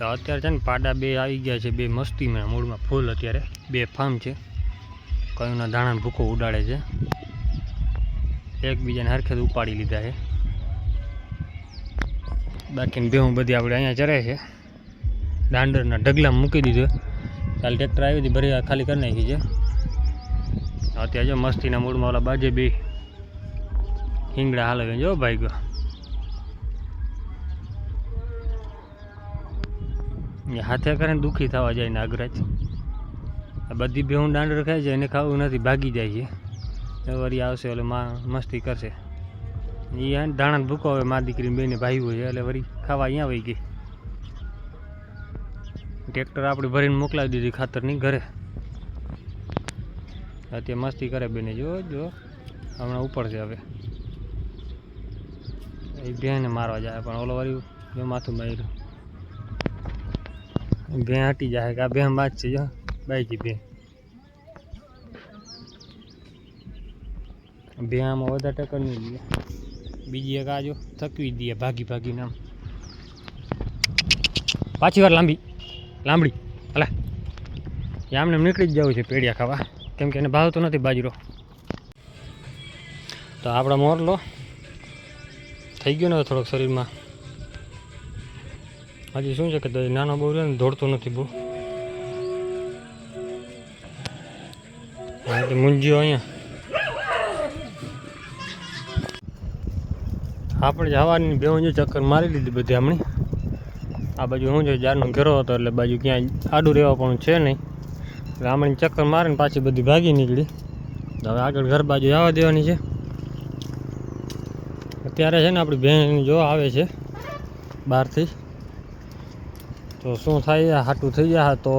તો અત્યારે છે ને પાડા બે આવી ગયા છે, બે મસ્તીમાં, મૂળમાં ફૂલ અત્યારે. બે ફાર્મ છે. કયુંના દાણાનો ભૂકો ઉડાડે છે. એકબીજાને હરખેદ ઉપાડી લીધા છે. બાકીની ભેહું બધી આપણે અહીંયા ચરે છે. દાંડરના ઢગલામાં મૂકી દીધો કાલે ટ્રેક્ટર આવી હતી, ભરી ખાલી કરી નાખી છે. અત્યારે જો મસ્તીના મૂળમાં ઓલા બાજે બે હિંગડા હાલવે જો ભાઈ ગયો હાથે કરીને દુઃખી થવા જાય નાગરાજ આ બધી બેહું દાંડર ખાય છે, એને ખાવું નથી, ભાગી જાય છે. વળી આવશે એટલે માં મસ્તી કરશે. એ દાણા ભૂકો હવે મા દીકરી બેને ભાઈ હોય, એટલે વળી ખાવા અહીંયા વહી ગઈ. ટ્રેક્ટર આપણે ભરીને મોકલાવી દીધી ખાતરની ઘરે. અત્યારે મસ્તી કરે બેને, જો જો. હમણાં ઉપર છે હવે. એ બેને મારવા જાય, પણ ઓલો વળી જો માથું માર્યું. બે હટી જાય કે આ બે બાદ છે, જો. બાઈકી બે. બે આમાં વધારે ટક્કર નહીં દે બીજી એક આજો થકવી દઈએ ભાગી ભાગીને આમ. પાછી વાર લાંબી. લાંબડી. હલા. એ આમને નીકળી જ જવું છે પેડિયા ખાવા. કેમ કે એને ભાવતો નથી બાજરો. તો આપણા મોરલો થઈ ગયો ને થોડોક શરીરમાં. હજી શું છે કે નાનો બહુ રહ્યો ને, દોડતો નથી બહુ. હા મૂંઝ્યો અહીંયા. આપણે જવાની બે જો ચક્કર મારી લીધી બધી હમણાં. આ બાજુ શું છે, જારનો ઘેરો હતો, એટલે બાજુ ક્યાંય આડું રહેવા પણ છે નહીં. એટલે આમણી ચક્કર મારીને પાછી બધી ભાગી નીકળી. હવે આગળ ઘર બાજુ આવવા દેવાની છે. અત્યારે છે ને, આપણી બહેન જો આવે છે, બહારથી. તો શું થાય હાટું થઈ જાય, તો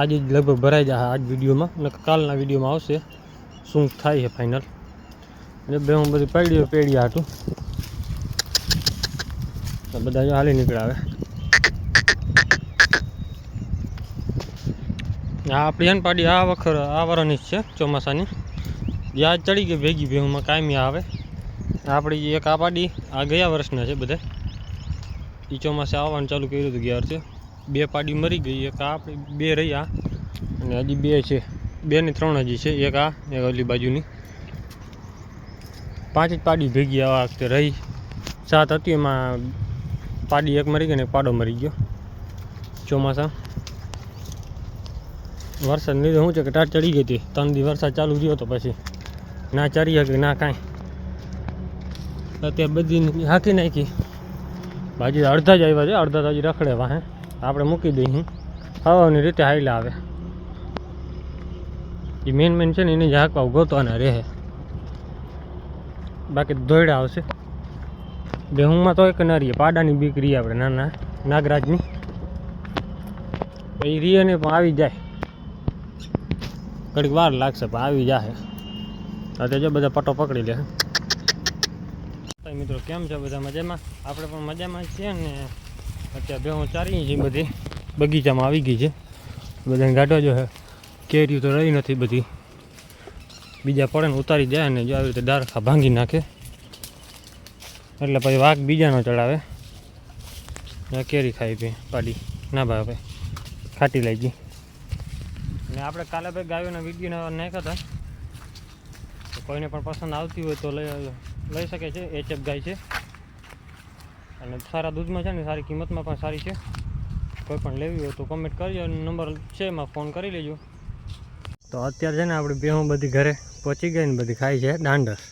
આજે જ લગભગ ભરાઈ જાય આજ વિડીયોમાં. અને કાલના વિડીયોમાં આવશે શું થાય છે ફાઇનલ એટલે બે હું બધી પડી પેડી હાટું. બધા હાલી નીકળાવે આ એન પાડી, આ વખત આ વરની જ છે ચોમાસાની. યાદ ચડી ગઈ ભેગી ભેગુમાં કાયમી આવે. આપણી એક આ પાડી, આ ગયા વર્ષના છે બધા. એ ચોમાસે આવવાનું ચાલુ કર્યું હતું ગયા વર્ષે બે પાડી મરી ગઈ, એક આ આપણી બે રહ્યા અને હજી બે છે. બે ને ત્રણ હજી છે, એક આ, એક ઓલી બાજુની. પાંચ જ પાડી ભેગી આ વખતે રહી. સાત હતી, એમાં પાડી એક મરી ગઈ ને એક પાડો મરી ગયો. ચોમાસા. વરસાદ લીધે શું છે કે ટાટ ચડી ગઈ હતી. ત્રણ દી વરસાદ ચાલુ રહ્યો તો પછી. ના ચરી શકી ના કાંઈ. અત્યારે બધી હાંકી નાખી. બાજુ અડધા જ આવ્યા છે, અડધા તાજી રખડે વાહે આપણે મૂકી દઈએ હવાની રીતે હાઈલા આવે. એ મેન મેન છે ને એને જ ગોતવાના રહે. બાકી દોયડા આવશે. બેહુંમાં તો એક ના રહીએ પાડાની બીક રહીએ આપણે, નાના, નાગરાજની. એ રીએ ને પણ આવી જાય. ઘડીક વાર લાગશે પણ આવી જાય અત્યારે જો બધા પટો પકડી લે. મિત્રો, કેમ છે? બધા મજામાં? આપણે પણ મજામાં છીએ ને? અત્યારે ભેહું ચારી છે બધી બગીચામાં આવી ગઈ છે. બધાને ગાંઠો જો હે. કેરીઓ તો રહી નથી બધી. બીજા પડે ને ઉતારી જાય ને જો આવી રીતે ડારખા ભાંગી નાખે. એટલે પછી વાઘ બીજાનો ચડાવે. ને કેરી ખાઈ પી, પાડી. ના ભાવે. ખાટી લઈ ગઈ. અને આપણે કાલે ભાઈ ગાયોના વીડિયો નાખ્યા હતા. કોઈને પણ પસંદ આવતી હોય તો લઈ લઈ શકે છે. એચએફ ગાય છે. અને સારા દૂધમાં છે ને, સારી કિંમતમાં પણ સારી છે. કોઈ પણ લેવી હોય તો કમેન્ટ કરજો અને નંબર છે એમાં ફોન કરી લેજો. તો અત્યારે છે ને, આપણે બેહું બધી ઘરે પહોંચી ગઈ ને, બધી ખાઈ છે દાંડસ.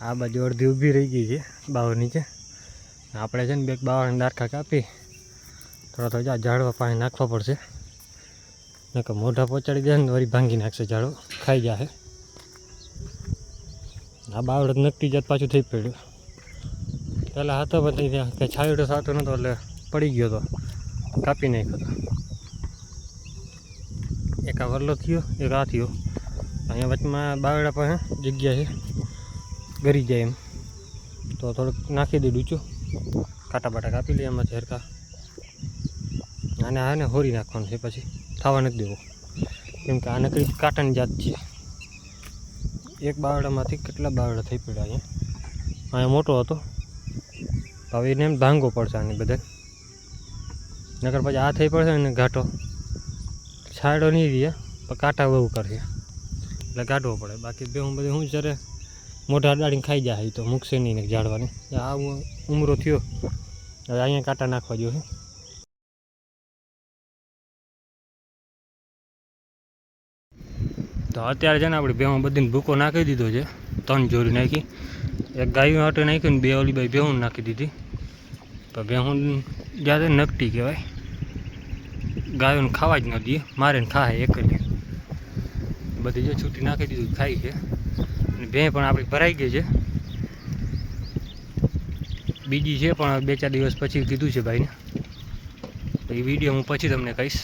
આ બાજુ અડધી ઊભી રહી ગઈ છે બાવર નીચે. આપણે છે ને, બે બાવળને ડારખા કાપી, થોડા થોડા ઝાડવા પાણી નાખવા પડશે. નકર મોઢા પહોંચાડી દે ને, વળી ભાંગી નાખશે ઝાડો ખાઈ જશે આ બાવડ નક્કી જાત પાછું થઈ પડ્યું. પહેલાં હતો બધી ત્યાં કંઈ છાયડો થતો નહોતો એટલે પડી ગયો હતો કાપી નાખ્યો હતો એક આ વરલો થયો, એક આ થયો. અહીંયા વચમાં બાવડા પાસે જગ્યા છે. ગરી જાય એમ. તો થોડુંક નાખી દે ડૂચું. કાંટા બાટા કાપી લઈએ એમાં ઝેરકા. આને આને હોરી નાખવાનું છે પછી. થવા નથી દેવો. કેમ કે આ નકરી કાંટાની જાત છે. એક બાવડામાંથી કેટલા બાવડા થઈ પડ્યા અહીંયા. અહીંયા મોટો હતો. હવે એને એમ ભાંગવો પડશે આની બધે નકર પછી આ થઈ પડશે ને ઘાટો. છાડો નહીં રહે, પણ કાંટા બહુ કરશે. એટલે કાઢવો પડે. બાકી બે હું બધું શું જ્યારે મોઢા દાડીને ખાઈ જાય તો મૂકશે નહીં ને ઝાડવાની. આ ઉમરો થયો. હવે અહીંયા કાંટા નાખવા જોઈએ તો અત્યારે છે ને આપણે બેહું બધીને ભૂકો નાખી દીધો છે. ત્રણ જોડી નાખી. એક ગાયું હાટે નાખી ને બે ઓલી બાઈ બેહું નાખી દીધી. તો ભેહું જાતે નકટી કહેવાય. ગાયોને ખાવા જ ન દઈએ, મારે ખાય એક જ. બધી જે છૂટી નાખી દીધું, ખાઈ છે. અને ભે પણ આપણી ભરાઈ ગઈ છે. બીજી છે પણ બે ચાર દિવસ પછી કીધું છે ભાઈને. તો એ વીડિયો હું પછી તમને કહીશ.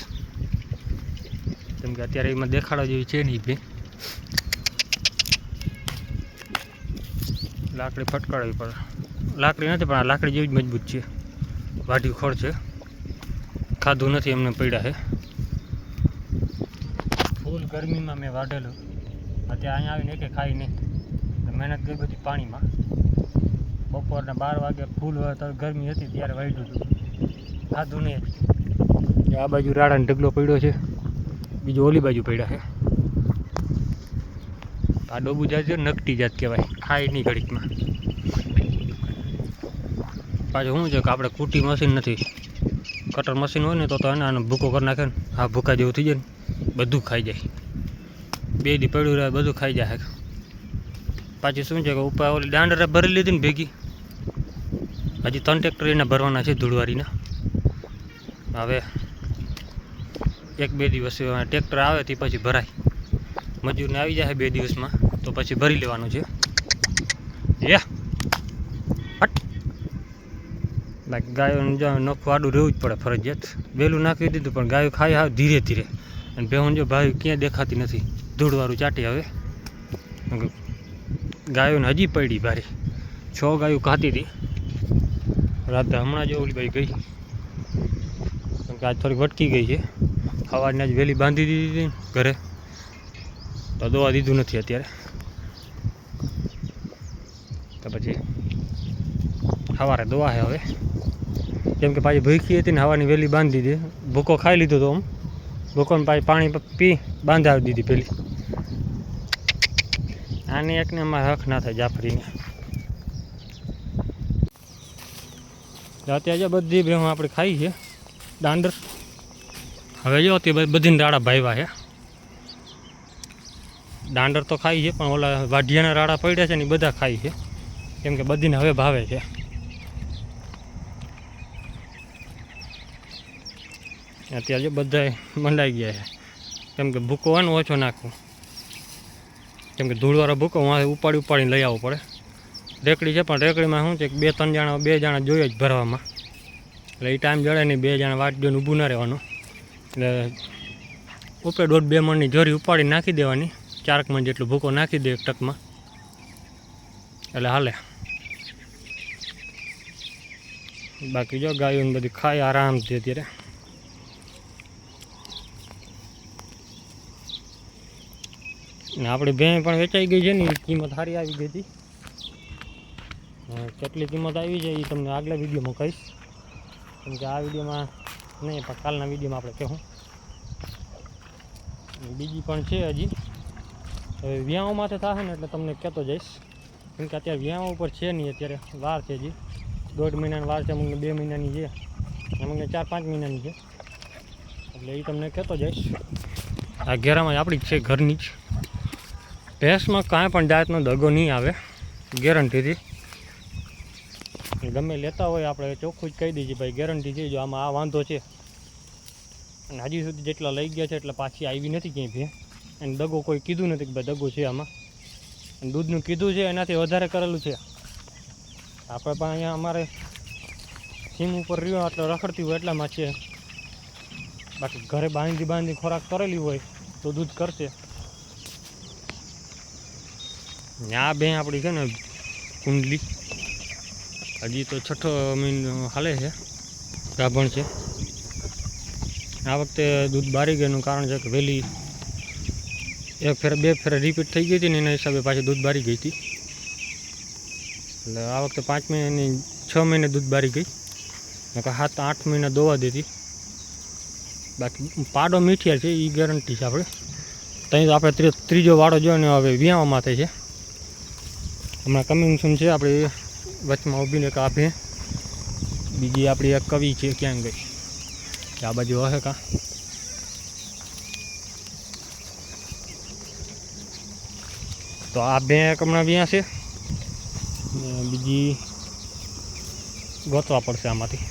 કેમ કે અત્યારે એમાં દેખાડવા જેવી છે નહીં ભે લાકડી ફટકારવી પડે. લાકડી નથી, પણ આ લાકડી જેવી જ મજબૂત છે. વાઢી ખોળ છે. ખાધું નથી, એમને પડ્યા છે. ફૂલ ગરમીમાં મેં વાઢેલું. અત્યારે અહીંયા આવીને એકે ખાઈ નહીં. મહેનત ગઈ બધી પાણીમાં. બપોરના બાર વાગે ફૂલ ગરમી હતી, ત્યારે વાઢ્યું હતું. ખાધું નહીં આ બાજુ રાડાનો ઢગલો પડ્યો છે. બીજું ઓલી બાજુ પડ્યા છે. આ ડોબુ જાત છે નકટી જાત કહેવાય. ખાય નહીં ઘડીકમાં. પાછું શું છે કે આપણે કૂટી મશીન નથી. કટર મશીન હોય ને તો તો એને આનો ભૂકો કરી નાખે ને. હા ભૂકા જેવું થઈ જાય ને, બધું ખાઈ જાય. બે દી પડ્યું રહે, બધું ખાઈ જાય પાછી શું છે કે ઉપર ઓલી દાંડરે ભરી લીધી ને ભેગી. હજી ત્રણ ટ્રેક્ટર એના ભરવાના છે ધૂળવારીના હવે એક બે દિવસ ટ્રેક્ટર આવે તે પછી ભરાય. મજૂરને આવી જાય બે દિવસમાં, તો પછી ભરી લેવાનું છે. યા હટ બાકી ગાયોને જો નખું આડું રહેવું જ પડે ફરજિયાત. વહેલું નાખી દીધું પણ ગાયો ખાઈ આવે ધીરે ધીરે. અને બેહું જો ભાઈ ક્યાંય દેખાતી નથી. ધૂળવાળું ચાટી આવે ગાયોને હજી પડી ભારે. છ ગાયો ખાતી હતી રાતે હમણાં જ ઓલી ભાઈ ગઈ. કેમ કે આજ થોડીક વટકી ગઈ છે. સવારના જ વહેલી બાંધી દીધી હતી ઘરે. તો દવા દીધું નથી અત્યારે. તો પછી સવારે દવા છે હવે. કેમ કે પાછી ભૂખી હતી ને હવાની વેલી બાંધી દીધી. ભૂકો ખાઈ લીધો તો આમ. ભૂકોને પાછી પાણી પી બાંધાવી દીધી પેલી. આની એકને અમારે હક ના થાય જાફરીને. અત્યારે બધી ભેહું આપણે ખાઈ છે, દાંડર. હવે જો તે બધીને રાડા ભાવ્યા છે. દાંડર તો ખાઈ છે, પણ ઓલા વાઢિયાના રાડા પડ્યા છે ને બધા ખાઈ છે. કેમ કે બધીને હવે ભાવે છે. અત્યારે જો મંડાઈ ગયા છે. કેમ કે ભૂકો હોય ને ઓછો નાખવું. કેમ કે ધૂળવાળો ભૂકો હું ઉપાડી ઉપાડીને લઈ આવવો પડે. રેકડી છે, પણ રેકડીમાં શું છે કે બે, ત્રણ જણા, બે જણા જોઈએ જ ભરવામાં. એટલે એ ટાઈમ જડે નહીં, બે જણા વાટ જોઈને ઊભું ના રહેવાનું. એટલે ઉપર દોઢ બે મણની જોરી ઉપાડી નાખી દેવાની. ચારક મણ જેટલું ભૂકો નાખી દે એક ટકમાં. એટલે હાલે. બાકી જો ગાયું બધી ખાય આરામથી અત્યારે. ને આપણી ભેં પણ વેચાઈ ગઈ છે ને એ કિંમત સારી આવી ગઈ હતી. કેટલી કિંમત આવી છે એ તમને આગલા વિડીયોમાં કહીશ. કેમ કે આ વિડીયોમાં નહીં, પણ કાલના વિડીયોમાં આપણે કહેવું. બીજી પણ છે હજી. હવે વ્યાઓમાંથી થશે ને એટલે તમને કહેતો જઈશ. કેમ કે અત્યારે વ્યાઓ ઉપર છે નહીં, અત્યારે વાર છે હજી. દોઢ મહિનાની વાર છે અમને બે મહિનાની છે અમને ચાર પાંચ મહિનાની છે. એટલે એ તમને કહેતો જઈશ. આ ઘેરામાં આપણી જ છે, ઘરની જ. ભેંસમાં કાંઈ પણ જાતનો દગો નહીં આવે. ગેરંટીથી ગમે લેતા હોય, આપણે ચોખ્ખું જ કહી દઈએ ભાઈ ગેરંટી છે. જો આમાં આ વાંધો છે, અને હજી સુધી જેટલા લઈ ગયા છે, એટલે પાછી આવી નથી ક્યાંય ભે અને દગો કોઈ કીધું નથી કે ભાઈ, દગો છે આમાં. અને દૂધનું કીધું છે, એનાથી વધારે કરેલું છે. આપણે પણ અહીંયા અમારે સીમ ઉપર રહ્યો એટલે રખડતી હોય એટલામાં છે. બાકી ઘરે બાંધી બાંધી ખોરાક કરેલી હોય, તો દૂધ કરશે. આ બે આપણી છે ને કુંડલી. હજી તો છઠ્ઠો મહિનો હાલે છે ગાભણ છે. આ વખતે દૂધ બારી ગયાનું કારણ છે કે વહેલી એક ફેર, બે ફેર રિપીટ થઈ ગઈ હતી ને એના હિસાબે પાછી દૂધ બારી ગઈ હતી. એટલે આ વખતે પાંચ મહિનાની, છ મહિને દૂધ બારી ગઈ. નકર સાત, આઠ મહિના દોવા દેતી બાકી પાડો મીઠિયા છે એ ગેરંટી છે આપણે ત્યાં તો આપણે ત્રી- ત્રીજો વાળો જોઈએ ને હવે વ્યાવા માથે છે. હમણાં કમિંગ છે, આપણે વચમાં ઊભીને એક આપે બીજી આપણી એક કવિ છે, ક્યાં ગઈ? આ બાજુ હશે કા? તો આ બે હમણાં વ્યાં છે. બીજી ગોતવા પડશે આમાંથી.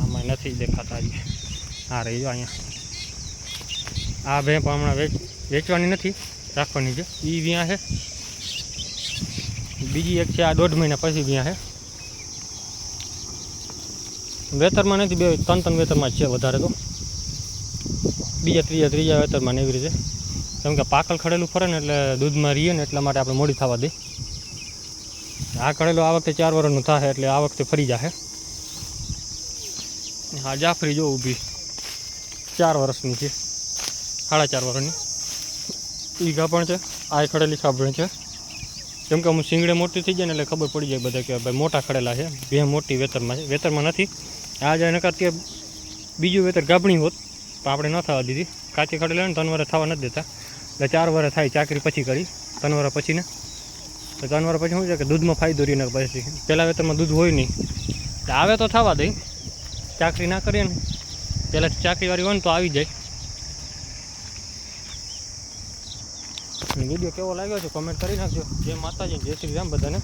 આમાં નથી દેખાતા આ રહી જો અહીંયા. આ ભેંપ હમણાં વેચ વેચવાની નથી, રાખવાની છે. એ વ્યાં છે. બીજી એક છે, આ દોઢ મહિના પછી વ્યાં છે. વેતરમાં નથી, બે ત્રણ ત્રણ વેતરમાં છે વધારે તો. બીજા ત્રીજા ત્રીજા વેતરમાં એવી રીતે કેમ કે પાકલ ખડેલું ફરે ને એટલે દૂધમાં રહીએ ને એટલા માટે આપણે મોડી થવા દે. આ ખડેલું આ વખતે ચાર વર્ષનું થાય એટલે આ વખતે ફરી જશે હા જાફરી જો ઊભી. ચાર વર્ષની છે. સાડા ચાર વર્ષની ઈગા પણ છે, આ ખડેલી ખાબણી છે. કેમ કે હું સિંગડે મોટી થઈ જાય ને એટલે ખબર પડી જાય બધા કે ભાઈ મોટા ખડેલા છે. બે મોટી વેતરમાં છે. વેતરમાં નથી. આ જાય નકાર કે બીજું વેતર ગાભણી હોત તો આપણે ન થવા દીધી. કાચી ખડેલા ને ત્રણ વર્ષ થવા નથી દેતા. એટલે ચાર વર્ષ થાય ચાકરી પછી કરી. ત્રણ વર્ષ પછી ને. તો ત્રણ વર્ષ પછી શું છે કે દૂધમાં ફાયદો રહીને પછી. પહેલાં વેતરમાં દૂધ હોય નહીં. આવે તો થવા દઈ ચાકરી ના કરીએ ને. પહેલાં ચાકરીવાળી હોય ને તો આવી જાય. વીડિયો કેવો લાગ્યો છે? કોમેન્ટ કરી નાખજો. જય માતાજી જય શ્રી રામ બધાને.